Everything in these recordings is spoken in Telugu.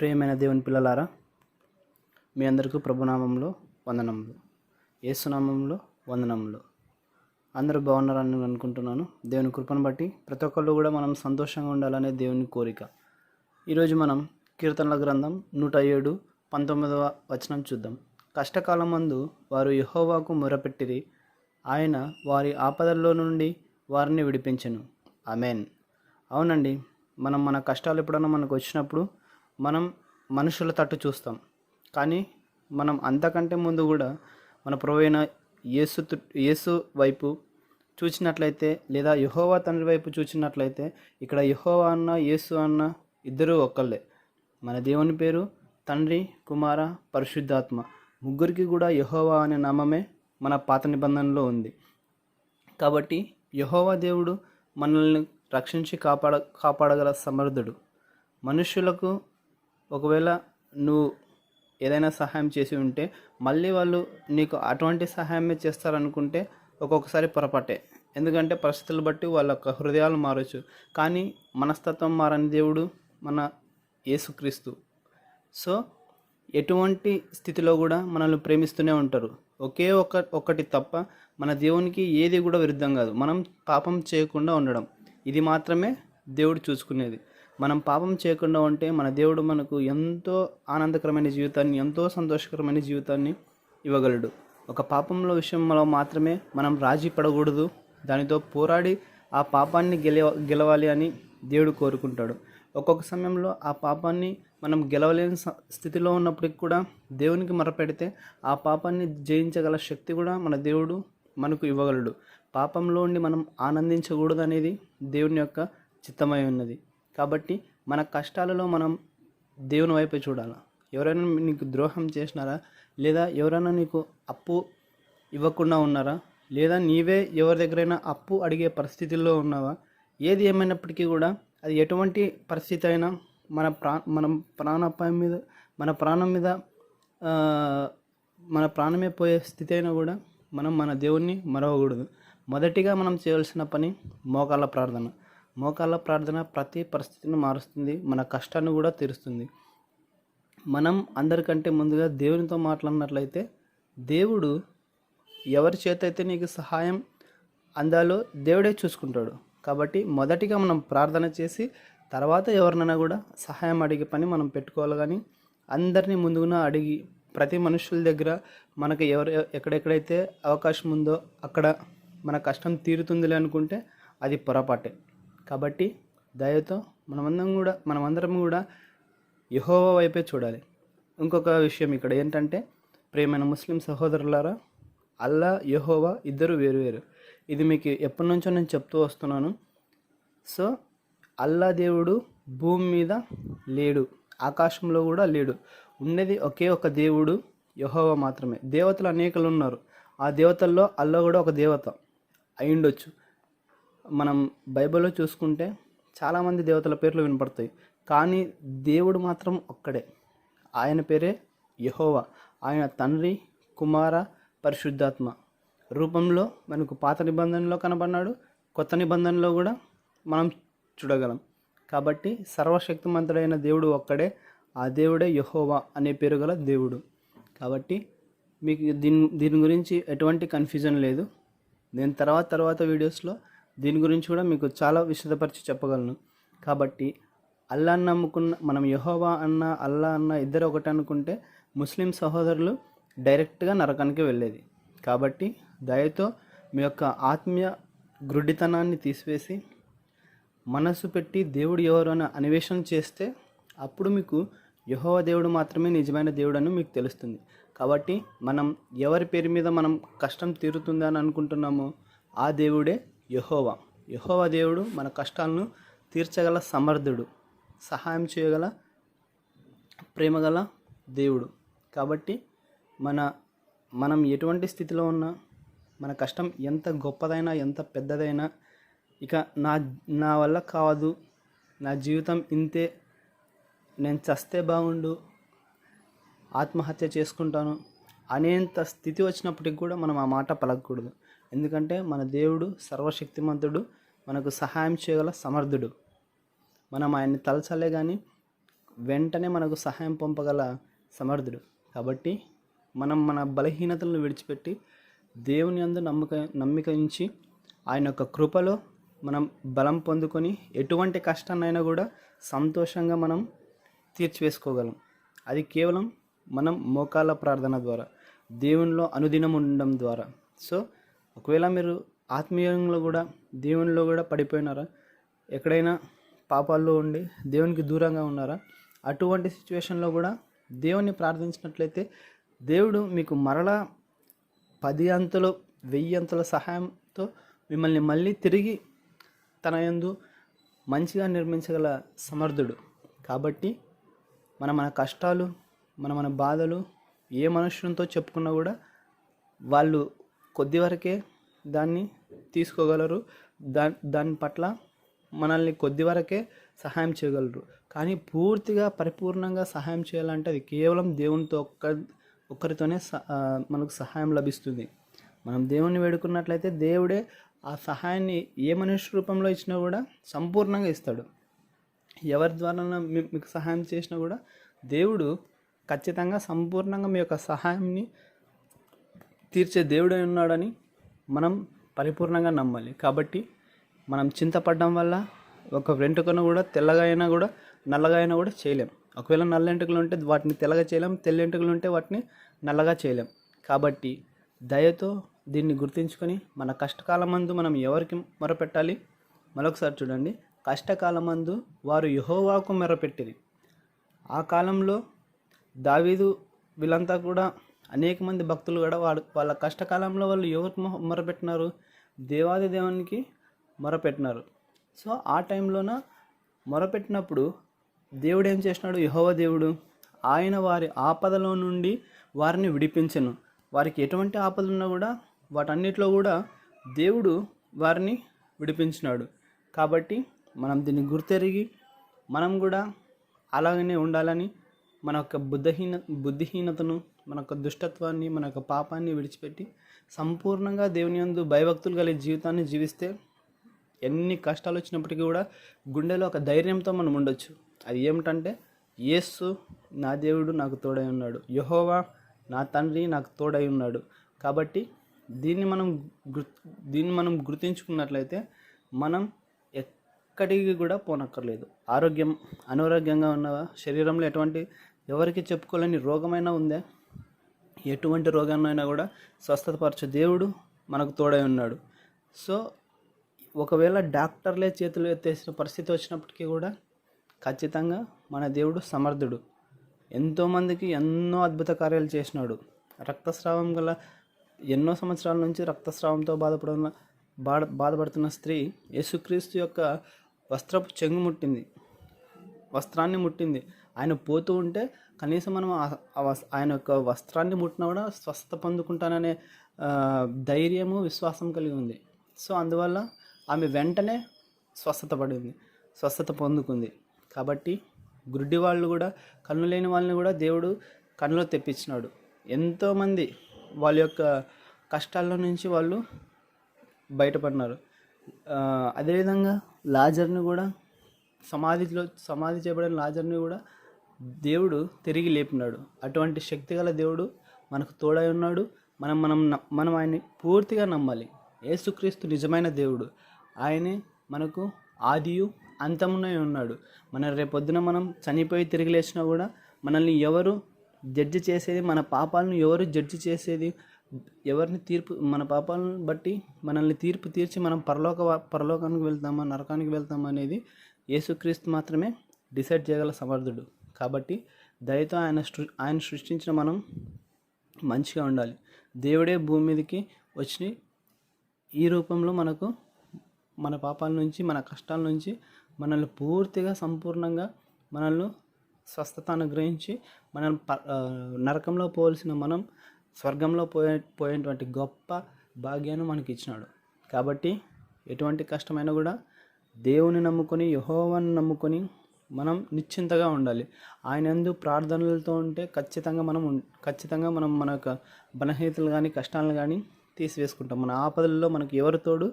ప్రియమైన దేవుని పిల్లలారా మీ అందరికీ ప్రభునామంలో వందనములు. ఏసునామంలో వందనములు. అందరూ బాగున్నారని నేను అనుకుంటున్నాను. దేవుని కృపను బట్టి ప్రతి ఒక్కళ్ళు కూడా మనం సంతోషంగా ఉండాలనే దేవుని కోరిక. ఈరోజు మనం కీర్తనల గ్రంథం నూట ఏడు పంతొమ్మిదవ వచనం చూద్దాం. కష్టకాలం మందు వారు యహోవాకు మొరపెట్టిరి ఆయన వారి ఆపదల్లో నుండి వారిని విడిపించను. అమెన్ అవునండి మనం మన కష్టాలు ఎప్పుడైనా మనకు వచ్చినప్పుడు మనం మనుషుల తట్టు చూస్తాం. కానీ మనం అంతకంటే ముందు కూడా మన ప్రొవైన యేసు తు- యేసు వైపు చూసినట్లయితే లేదా యహోవా తండ్రి వైపు చూసినట్లయితే ఇక్కడ యహోవా అన్న యేసు అన్న ఇద్దరూ ఒక్కళ్ళే. మన దేవుని పేరు తండ్రి కుమార పరిశుద్ధాత్మ. ముగ్గురికి కూడా యహోవా అనే నామమే మన పాత నిబంధనలో ఉంది. కాబట్టి యహోవా దేవుడు మనల్ని రక్షించి కాపాడ కాపాడగల సమర్థుడు. మనుషులకు ఒకవేళ నువ్వు ఏదైనా సహాయం చేసి ఉంటే మళ్ళీ వాళ్ళు నీకు అటువంటి సహాయమే చేస్తారనుకుంటే ఒక్కొక్కసారి పొరపాటే. ఎందుకంటే పరిస్థితులు బట్టి వాళ్ళ యొక్క హృదయాలు మారచ్చు. కానీ మనస్తత్వం మారని దేవుడు మన యేసుక్రీస్తు. సో ఎటువంటి స్థితిలో కూడా మనల్ని ప్రేమిస్తూనే ఉంటారు. ఒకే ఒక ఒకటి తప్ప మన దేవునికి ఏది కూడా విరుద్ధం కాదు. మనం పాపం చేయకుండా ఉండడం. ఇది మాత్రమే దేవుడు చూసుకునేది. మనం పాపం చేయకుండా ఉంటే మన దేవుడు మనకు ఎంతో ఆనందకరమైన జీవితాన్ని ఎంతో సంతోషకరమైన జీవితాన్ని ఇవ్వగలడు. ఒక పాపంలో విషయంలో మాత్రమే మనం రాజీ పడకూడదు. దానితో పోరాడి ఆ పాపాన్ని గెలవ గెలవాలి అని దేవుడు కోరుకుంటాడు. ఒక్కొక్క సమయంలో ఆ పాపాన్ని మనం గెలవలేని స్థితిలో ఉన్నప్పటికి కూడా దేవునికి మొరపెడితే ఆ పాపాన్ని జయించగల శక్తి కూడా మన దేవుడు మనకు ఇవ్వగలడు. పాపంలో ఉండి మనం ఆనందించకూడదు అనేది దేవుని యొక్క చిత్తమై ఉన్నది. కాబట్టి మన కష్టాలలో మనం దేవుని వైపే చూడాలి. ఎవరైనా నీకు ద్రోహం చేసినారా? లేదా ఎవరైనా నీకు అప్పు ఇవ్వకుండా ఉన్నారా? లేదా నీవే ఎవరి దగ్గరైనా అప్పు అడిగే పరిస్థితుల్లో ఉన్నావా? ఏది ఏమైనప్పటికీ కూడా అది ఎటువంటి పరిస్థితి అయినా మన ప్రా మనం ప్రాణాపాయం మీద మన ప్రాణం మీద మన ప్రాణమే పోయే స్థితి అయినా కూడా మనం మన దేవుణ్ణి మరవకూడదు. మొదటిగా మనం చేయాల్సిన పని మోకాళ్ళ ప్రార్థన. మోకాళ్ళ ప్రార్థన ప్రతి పరిస్థితిని మారుస్తుంది మన కష్టాన్ని కూడా తీరుస్తుంది. మనం అందరికంటే ముందుగా దేవునితో మాట్లాడినట్లయితే దేవుడు ఎవరి చేత అయితే నీకు సహాయం అందాలో దేవుడే చూసుకుంటాడు. కాబట్టి మొదటిగా మనం ప్రార్థన చేసి తర్వాత ఎవరినైనా కూడా సహాయం అడిగే పని మనం పెట్టుకోవాలి. కానీ అందరినీ ముందుగా అడిగి ప్రతి మనుషుల దగ్గర మనకు ఎవరు ఎక్కడెక్కడైతే అవకాశం ఉందో అక్కడ మన కష్టం తీరుతుందిలే అనుకుంటే అది పొరపాటే. కాబట్టి దయతో మనమందరం కూడా మనమందరం కూడా యహోవా వైపే చూడాలి. ఇంకొక విషయం ఇక్కడ ఏంటంటే ప్రేమైన ముస్లిం సహోదరులారా అల్లా యహోవా ఇద్దరు వేరు వేరు. ఇది మీకు ఎప్పటి నుంచో నేను చెప్తూ వస్తున్నాను. సో అల్లా దేవుడు భూమి మీద లేడు ఆకాశంలో కూడా లేడు. ఉండేది ఒకే ఒక దేవుడు యహోవా మాత్రమే. దేవతలు అనేకలు ఉన్నారు. ఆ దేవతల్లో అల్లా కూడా ఒక దేవత అయిండొచ్చు మనం బైబిల్లో చూసుకుంటే చాలామంది దేవతల పేర్లు వినపడతాయి. కానీ దేవుడు మాత్రం ఒక్కడే. ఆయన పేరే యహోవా. ఆయన తండ్రి కుమార పరిశుద్ధాత్మ. రూపంలో మనకు పాత నిబంధనలో కనబడినాడు కొత్త నిబంధనలో కూడా మనం చూడగలం. కాబట్టి సర్వశక్తిమంతుడైన దేవుడు ఒక్కడే ఆ దేవుడే యహోవా అనే పేరు గల దేవుడు. కాబట్టి మీకు దీని దీని గురించి ఎటువంటి కన్ఫ్యూజన్ లేదు. నేను తర్వాత తర్వాత వీడియోస్లో దీని గురించి కూడా మీకు చాలా విశదపరిచి చెప్పగలను. కాబట్టి అల్లాన్ని నమ్ముకున్న మనం యహోవా అన్న అల్లా అన్న ఇద్దరు ఒకటి అనుకుంటే ముస్లిం సహోదరులు డైరెక్ట్గా నరకానికి వెళ్ళేది. కాబట్టి దయతో మీ యొక్క ఆత్మీయ గ్రుడ్డితనాన్ని తీసివేసి మనసు పెట్టి దేవుడు ఎవరు అని అన్వేషణ చేస్తే అప్పుడు మీకు యహోవ దేవుడు మాత్రమే నిజమైన దేవుడు అని మీకు తెలుస్తుంది. కాబట్టి మనం ఎవరి పేరు మీద మనం కష్టం తీరుతుంది అని అనుకుంటున్నామో ఆ దేవుడే యహోవా. యహోవా దేవుడు మన కష్టాలను తీర్చగల సమర్థుడు సహాయం చేయగల ప్రేమగల దేవుడు. కాబట్టి మన మనం ఎటువంటి స్థితిలో ఉన్నా మన కష్టం ఎంత గొప్పదైనా ఎంత పెద్దదైనా ఇక నా నా వల్ల కాదు నా జీవితం ఇంతే నేను చస్తే బాగుండు ఆత్మహత్య చేసుకుంటాను అనేంత స్థితి వచ్చినప్పటికి కూడా మనం ఆ మాట పలకకూడదు. ఎందుకంటే మన దేవుడు సర్వశక్తిమంతుడు మనకు సహాయం చేయగల సమర్థుడు. మనం ఆయన్ని తలచాలే కానీ వెంటనే మనకు సహాయం పంపగల సమర్థుడు. కాబట్టి మనం మన బలహీనతలను విడిచిపెట్టి దేవుని అందు నమ్మక నమ్మిక ఉంచి ఆయన యొక్క కృపలో మనం బలం పొందుకొని ఎటువంటి కష్టాన్నైనా కూడా సంతోషంగా మనం తీర్చివేసుకోగలం. అది కేవలం మనం మోకాల ప్రార్థన ద్వారా దేవునిలో అనుదినం ఉండడం ద్వారా. సో ఒకవేళ మీరు ఆత్మీయంలో కూడా దేవునిలో కూడా పడిపోయినారా? ఎక్కడైనా పాపాల్లో ఉండి దేవునికి దూరంగా ఉన్నారా? అటువంటి సిచ్యువేషన్లో కూడా దేవుణ్ణి ప్రార్థించినట్లయితే దేవుడు మీకు మరలా పది అంతలు వెయ్యి అంతల సహాయంతో మిమ్మల్ని మళ్ళీ తిరిగి తన యందు మంచిగా నిర్మించగల సమర్థుడు. కాబట్టి మన మన కష్టాలు మన మన బాధలు ఏ మనుషులతో చెప్పుకున్నా కూడా వాళ్ళు కొద్ది వరకే దాన్ని తీసుకోగలరు. దా దాని పట్ల మనల్ని కొద్ది వరకే సహాయం చేయగలరు. కానీ పూర్తిగా పరిపూర్ణంగా సహాయం చేయాలంటే అది కేవలం దేవునితో ఒక్క ఒక్కరితోనే మనకు సహాయం లభిస్తుంది. మనం దేవుణ్ణి వేడుకున్నట్లయితే దేవుడే ఆ సహాయాన్ని ఏ మనిషి రూపంలో ఇచ్చినా కూడా సంపూర్ణంగా ఇస్తాడు. ఎవరి ద్వారా మీ- మీకు సహాయం చేసినా కూడా దేవుడు ఖచ్చితంగా సంపూర్ణంగా మీ యొక్క సహాయాన్ని తీర్చే దేవుడే ఉన్నాడని మనం పరిపూర్ణంగా నమ్మాలి. కాబట్టి మనం చింతపడడం వల్ల ఒక వెంట్రుకను కూడా తెల్లగా అయినా కూడా నల్లగా అయినా కూడా చేయలేం. ఒకవేళ నల్ల వెంట్రుకలు ఉంటే వాటిని తెల్లగా చేయలేం. తెల్ల వెంట్రుకలు ఉంటే వాటిని నల్లగా చేయలేం. కాబట్టి దయతో దీన్ని గుర్తించుకొని మన కష్టకాలమందు మనం ఎవరికి మొరపెట్టాలి? మరొకసారి చూడండి. కష్టకాలమందు వారు యహోవాకు మెరపెట్టిరి. ఆ కాలంలో దావీదు వీళ్ళంతా కూడా అనేక మంది భక్తులు కూడా వాడు వాళ్ళ కష్టకాలంలో వాళ్ళు ఎవరికి మొరపెట్టినారు? దేవాది దేవునికి మొరపెట్టినారు. సో ఆ టైంలోన మొరపెట్టినప్పుడు దేవుడు ఏం చేసినాడు? యహోవ దేవుడు ఆయన వారి ఆపదలో నుండి వారిని విడిపించను. వారికి ఎటువంటి ఆపదలు ఉన్నా కూడా వాటన్నిటిలో కూడా దేవుడు వారిని విడిపించినాడు. కాబట్టి మనం దీన్ని గుర్తెరిగి మనం కూడా అలాగనే ఉండాలని మన యొక్క బుద్ధహీన బుద్ధిహీనతను మన యొక్క దుష్టత్వాన్ని మన యొక్క పాపాన్ని విడిచిపెట్టి సంపూర్ణంగా దేవుని యందు భయభక్తులు కలిగే జీవితాన్ని జీవిస్తే ఎన్ని కష్టాలు వచ్చినప్పటికీ కూడా గుండెలో ఒక ధైర్యంతో మనం ఉండొచ్చు. అది ఏమిటంటే యేస్సు నా దేవుడు నాకు తోడై ఉన్నాడు. యహోవా నా తండ్రి నాకు తోడై ఉన్నాడు. కాబట్టి దీన్ని మనం గుర్ దీన్ని మనం గుర్తించుకున్నట్లయితే మనం ఎక్కడికి కూడా పోనక్కర్లేదు. ఆరోగ్యం అనారోగ్యంగా ఉన్న శరీరంలో ఎటువంటి ఎవరికి చెప్పుకోలేని రోగమైనా ఉందా? ఎటువంటి రోగాన్నైనా కూడా స్వస్థతపరచే దేవుడు మనకు తోడై ఉన్నాడు. సో ఒకవేళ డాక్టర్లే చేతులు ఎత్తేసిన పరిస్థితి వచ్చినప్పటికీ కూడా ఖచ్చితంగా మన దేవుడు సమర్థుడు. ఎంతోమందికి ఎన్నో అద్భుత కార్యాలు చేసినాడు. రక్తస్రావం గల ఎన్నో సంవత్సరాల నుంచి రక్తస్రావంతో బాధపడుతున్న బాధ బాధపడుతున్న స్త్రీ యేసుక్రీస్తు యొక్క వస్త్రపు చెంగు ముట్టింది. వస్త్రాన్ని ముట్టింది. ఆయన పోతూ ఉంటే కనీసం మనం ఆయన యొక్క వస్త్రాన్ని ముట్టినా కూడా స్వస్థత పొందుకుంటాననే ధైర్యము విశ్వాసం కలిగి ఉంది. సో అందువల్ల ఆమె వెంటనే స్వస్థత పడింది స్వస్థత పొందుకుంది. కాబట్టి గుడ్డి వాళ్ళు కూడా కన్ను లేని వాళ్ళని కూడా దేవుడు కన్నులో తెప్పించినాడు. ఎంతోమంది వాళ్ళ యొక్క కష్టాల్లో నుంచి వాళ్ళు బయటపడినారు. అదేవిధంగా లాజర్ని కూడా సమాధిలో సమాధి చేయబడిన లాజర్ని కూడా దేవుడు తిరిగి లేపినాడు. అటువంటి శక్తి గల దేవుడు మనకు తోడై ఉన్నాడు. మనం మనం న- మనం ఆయన్ని పూర్తిగా నమ్మాలి. యేసుక్రీస్తు నిజమైన దేవుడు. ఆయనే మనకు ఆదియు అంతమునై ఉన్నాడు. మన రేపొద్దున మనం చనిపోయి తిరిగి లేచినా కూడా మనల్ని ఎవరు జడ్జి చేసేది మన పాపాలను ఎవరు జడ్జి చేసేది ఎవరిని తీర్పు మన పాపాలను బట్టి మనల్ని తీర్పు తీర్చి మనం పరలోక పరలోకానికి వెళ్తామా నరకానికి వెళ్తామా అనేది యేసుక్రీస్తు మాత్రమే డిసైడ్ చేయగల సమర్థుడు. కాబట్టి దయతో ఆయన సృ ఆయన సృష్టించిన మనం మంచిగా ఉండాలి. దేవుడే భూమి మీదకి వచ్చి ఈ రూపంలో మనకు మన పాపాల నుంచి మన కష్టాల నుంచి మనల్ని పూర్తిగా సంపూర్ణంగా మనల్ని స్వస్థత అనుగ్రహించి మనం ప- నరకంలో పోవలసిన మనం స్వర్గంలో పోయే పోయేటువంటి గొప్ప భాగ్యాన్ని మనకి ఇచ్చినాడు. కాబట్టి ఎటువంటి కష్టమైనా కూడా దేవుని నమ్ముకొని యహోవాన్ని నమ్ముకొని మనం నిశ్చింతగా ఉండాలి. ఆయన ఎందు ప్రార్థనలతో ఉంటే ఖచ్చితంగా మనం ఖచ్చితంగా మనం మన యొక్క బలహీనతలు కానీ కష్టాలను కానీ తీసివేసుకుంటాం. మన ఆపదల్లో మనకు ఎవరు తోడు?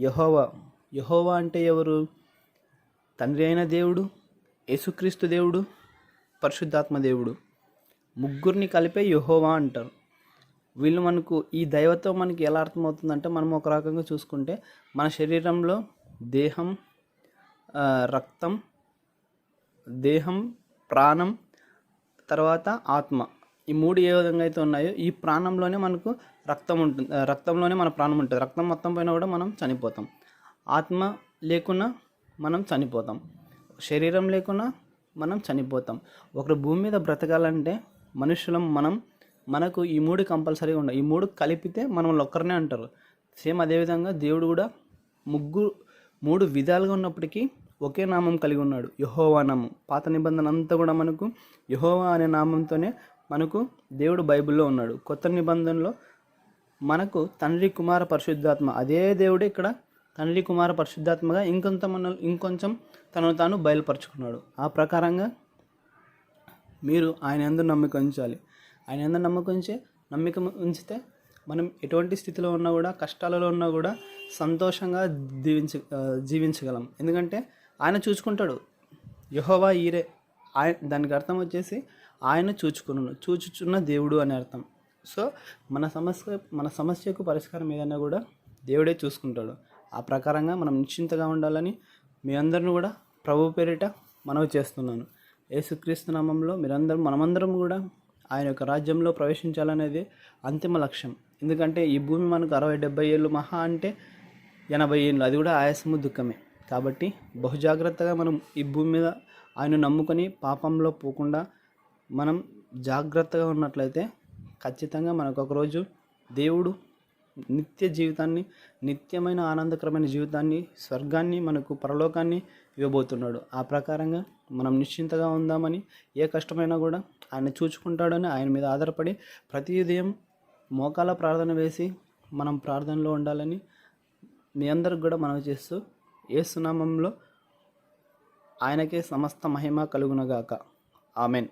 యహోవా. యహోవా అంటే ఎవరు? తండ్రి అయిన దేవుడు యేసుక్రీస్తు దేవుడు పరిశుద్ధాత్మ దేవుడు. ముగ్గురిని కలిపే యహోవా అంటారు. వీళ్ళు మనకు ఈ దైవతో మనకి ఎలా అర్థమవుతుందంటే మనం ఒక రకంగా చూసుకుంటే మన శరీరంలో దేహం రక్తం దేహం ప్రాణం తర్వాత ఆత్మ. ఈ మూడు ఏ విధంగా అయితే ఉన్నాయో ఈ ప్రాణంలోనే మనకు రక్తం ఉంటుంది రక్తంలోనే మన ప్రాణం ఉంటుంది. రక్తం మొత్తం పైన కూడా మనం చనిపోతాం. ఆత్మ లేకున్నా మనం చనిపోతాం. శరీరం లేకున్నా మనం చనిపోతాం. ఒకరు భూమి మీద బ్రతకాలంటే మనుషులం మనం మనకు ఈ మూడు కంపల్సరీగా ఉండాలి ఈ మూడు కలిపితే మనం ఒక్కరినే అంటారు. సేమ్ అదేవిధంగా దేవుడు కూడా ముగ్గురు మూడు విధాలుగా ఉన్నప్పటికీ ఒకే నామం కలిగి ఉన్నాడు. యహోవా నామం. పాత నిబంధన అంతా కూడా మనకు యహోవా అనే నామంతోనే మనకు దేవుడు బైబిల్లో ఉన్నాడు. కొత్త నిబంధనలో మనకు తండ్రి కుమార పరిశుద్ధాత్మ. అదే దేవుడు ఇక్కడ తండ్రి కుమార పరిశుద్ధాత్మగా ఇంకొంత మన ఇంకొంచెం తనను తాను బయలుపరుచుకున్నాడు. ఆ ప్రకారంగా మీరు ఆయన ఎందు నమ్మకం ఉంచాలి. ఆయన ఎందు నమ్మకం ఉంచే నమ్మిక ఉంచితే మనం ఎటువంటి స్థితిలో ఉన్నా కూడా కష్టాలలో ఉన్నా కూడా సంతోషంగా జీవించ జీవించగలం. ఎందుకంటే ఆయన చూసుకుంటాడు యహోవా ఈరే. ఆయన దానికి అర్థం వచ్చేసి ఆయన చూచుకున్నాడు చూచుచున్న దేవుడు అని అర్థం. సో మన సమస్య మన సమస్యకు పరిష్కారం ఏదైనా కూడా దేవుడే చూసుకుంటాడు. ఆ ప్రకారంగా మనం నిశ్చింతగా ఉండాలని మీ అందరిని కూడా ప్రభు పేరిట మనవి చేస్తున్నాను. యేసుక్రీస్తు నామంలో మీరందరం మనమందరం కూడా ఆయన యొక్క రాజ్యంలో ప్రవేశించాలనేది అంతిమ లక్ష్యం. ఎందుకంటే ఈ భూమి మనకు అరవై డెబ్బై ఏళ్ళు మహా అంటే ఎనభై ఏళ్ళు. అది కూడా ఆయాసము దుఃఖమే. కాబట్టి బహుజాగ్రత్తగా మనం ఈ భూమి మీద ఆయన నమ్ముకొని పాపంలో పోకుండా మనం జాగ్రత్తగా ఉన్నట్లయితే ఖచ్చితంగా మనకు ఒకరోజు దేవుడు నిత్య జీవితాన్ని నిత్యమైన ఆనందకరమైన జీవితాన్ని స్వర్గాన్ని మనకు పరలోకాన్ని ఇవ్వబోతున్నాడు. ఆ ప్రకారంగా మనం నిశ్చింతగా ఉందామని ఏ కష్టమైనా కూడా ఆయన చూచుకుంటాడని ఆయన మీద ఆధారపడి ప్రతి ఉదయం మోకాల ప్రార్థన వేసి మనం ప్రార్థనలో ఉండాలని మీ అందరికి కూడా మనవి చేస్తూ ఏసునామంలో ఆయనకే సమస్త మహిమ కలుగునగాక. ఆమెన్.